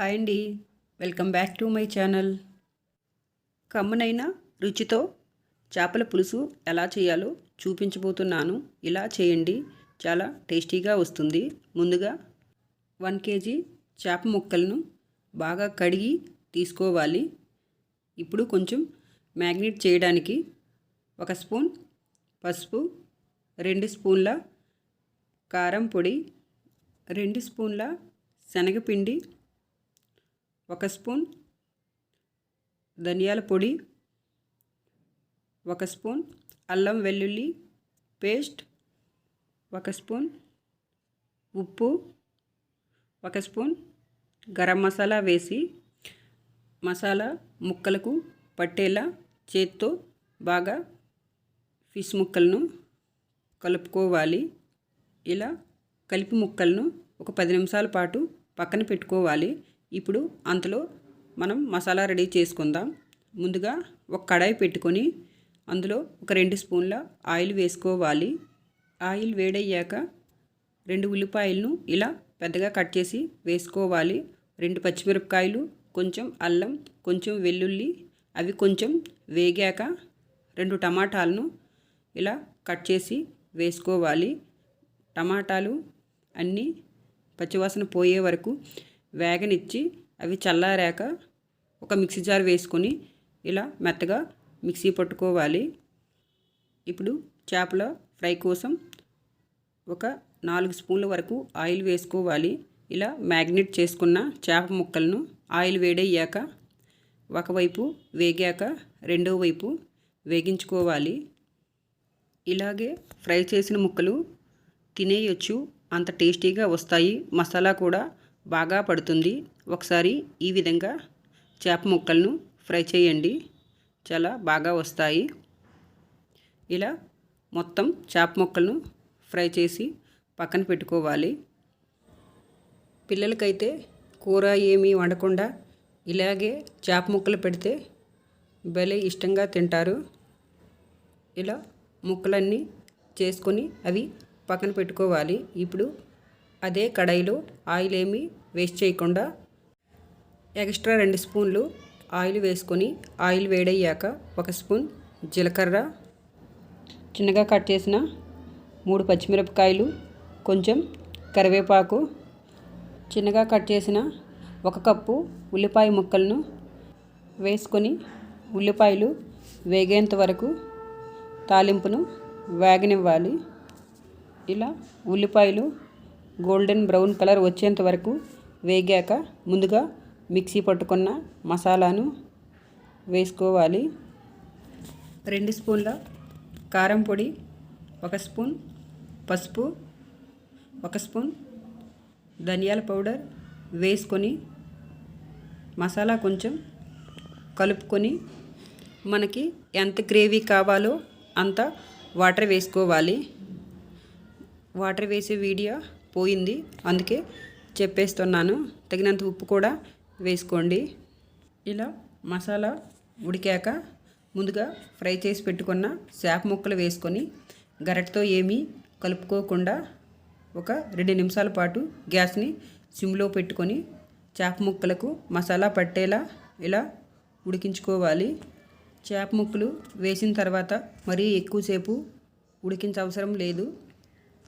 Hi అండి. Welcome back to my channel. కమ్మనైన రుచితో చేపల పులుసు ఎలా చేయాలో చూపించబోతున్నాను. ఇలా చేయండి. చాలా టేస్టీగా వస్తుంది. ముందుగా వన్ కేజీ చేప ముక్కలను బాగా కడిగి తీసుకోవాలి. ఇప్పుడు కొంచెం మ్యాగ్నేట్ చేయడానికి ఒక స్పూన్ పసుపు రెండు స్పూన్ల కారం పొడి రెండు స్పూన్ల శనగపిండి ఒక స్పూన్ ధనియాల పొడి ఒక స్పూన్ అల్లం వెల్లుల్లి పేస్ట్ ఒక స్పూన్ ఉప్పు ఒక స్పూన్ గరం మసాలా వేసి మసాలా ముక్కలకు పట్టేలా చేత్తో బాగా ఫిష్ ముక్కలను కలుపుకోవాలి. ఇలా కలిపి ముక్కలను ఒక పది నిమిషాల పాటు పక్కన పెట్టుకోవాలి. ఇప్పుడు అంతలో మనం మసాలా రెడీ చేసుకుందాం. ముందుగా ఒక కడాయి పెట్టుకొని అందులో ఒక రెండు స్పూన్ల ఆయిల్ వేసుకోవాలి. ఆయిల్ వేడయ్యాక రెండు ఉల్లిపాయలను ఇలా పెద్దగా కట్ చేసి వేసుకోవాలి. రెండు పచ్చిమిరపకాయలు కొంచెం అల్లం కొంచెం వెల్లుల్లి అవి కొంచెం వేగాక రెండు టమాటాలను ఇలా కట్ చేసి వేసుకోవాలి. టమాటాలు అన్నీ పచ్చివాసన పోయే వరకు వేగనిచ్చి అవి చల్లారాక ఒక మిక్సీ జార్ వేసుకొని ఇలా మెత్తగా మిక్సీ పట్టుకోవాలి. ఇప్పుడు చేపల ఫ్రై కోసం ఒక నాలుగు స్పూన్ల వరకు ఆయిల్ వేసుకోవాలి. ఇలా మ్యాగ్నెట్ చేసుకున్న చేప ముక్కలను ఆయిల్ వేడయ్యాక ఒకవైపు వేగాక రెండో వైపు వేగించుకోవాలి. ఇలాగే ఫ్రై చేసిన ముక్కలు తినేయొచ్చు. అంత టేస్టీగా వస్తాయి. మసాలా కూడా బాగా పడుతుంది. ఒకసారి ఈ విధంగా చేప ముక్కలను ఫ్రై చేయండి. చాలా బాగా వస్తాయి. ఇలా మొత్తం చేప ముక్కలను ఫ్రై చేసి పక్కన పెట్టుకోవాలి. పిల్లలకైతే కూర ఏమీ వండకుండా ఇలాగే చేప ముక్కలు పెడితే భలే ఇష్టంగా తింటారు. ఇలా ముక్కలన్నీ చేసుకొని అవి పక్కన పెట్టుకోవాలి. ఇప్పుడు అదే కడాయిలో ఆయిల్ ఏమీ వేస్ట్ చేయకుండా ఎక్స్ట్రా రెండు స్పూన్లు ఆయిల్ వేసుకొని ఆయిల్ వేడయ్యాక ఒక స్పూన్ జీలకర్ర. చిన్నగా కట్ చేసిన మూడు పచ్చిమిరపకాయలు కొంచెం కరివేపాకు. చిన్నగా కట్ చేసిన ఒక కప్పు ఉల్లిపాయ ముక్కలను వేసుకొని ఉల్లిపాయలు వేగేంత వరకు తాలింపును వేగనివ్వాలి. ఇలా ఉల్లిపాయలు గోల్డెన్ బ్రౌన్ కలర్ వచ్చేంత వరకు వేగాక ముందుగా మిక్సీ పట్టుకున్న మసాలాను వేసుకోవాలి. రెండు స్పూన్ల కారం పొడి ఒక స్పూన్ పసుపు ఒక స్పూన్ ధనియాల పౌడర్ వేసుకొని మసాలా కొంచెం కలుపుకొని మనకి ఎంత గ్రేవీ కావాలో అంత వాటర్ వేసుకోవాలి. వాటర్ వేసే వీడియో పోయింది. అందుకే చెప్పేస్తున్నాను. తగినంత ఉప్పు కూడా వేసుకోండి. ఇలా మసాలా ఉడికాక ముందుగా ఫ్రై చేసి పెట్టుకున్న చేప ముక్కలు వేసుకొని గరటితో ఏమీ కలుపుకోకుండా ఒక రెండు నిమిషాల పాటు గ్యాస్ని సిమ్లో పెట్టుకొని చేప ముక్కలకు మసాలా పట్టేలా ఇలా ఉడికించుకోవాలి. చేప ముక్కలు వేసిన తర్వాత మరీ ఎక్కువసేపు ఉడికించవసరం లేదు.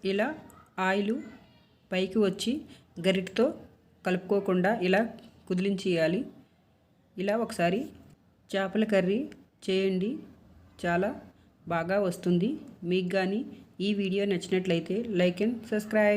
ఇలా ఆయిల్ పైకి వచ్చి గరిటతో కలుపుకోకుండా ఇలా కుదిలించేయాలి. ఇలా ఒకసారి చేపల కర్రీ చేయండి. చాలా బాగా వస్తుంది. మీకు కానీ ఈ వీడియో నచ్చినట్లయితే లైక్ అండ్ సబ్స్క్రైబ్.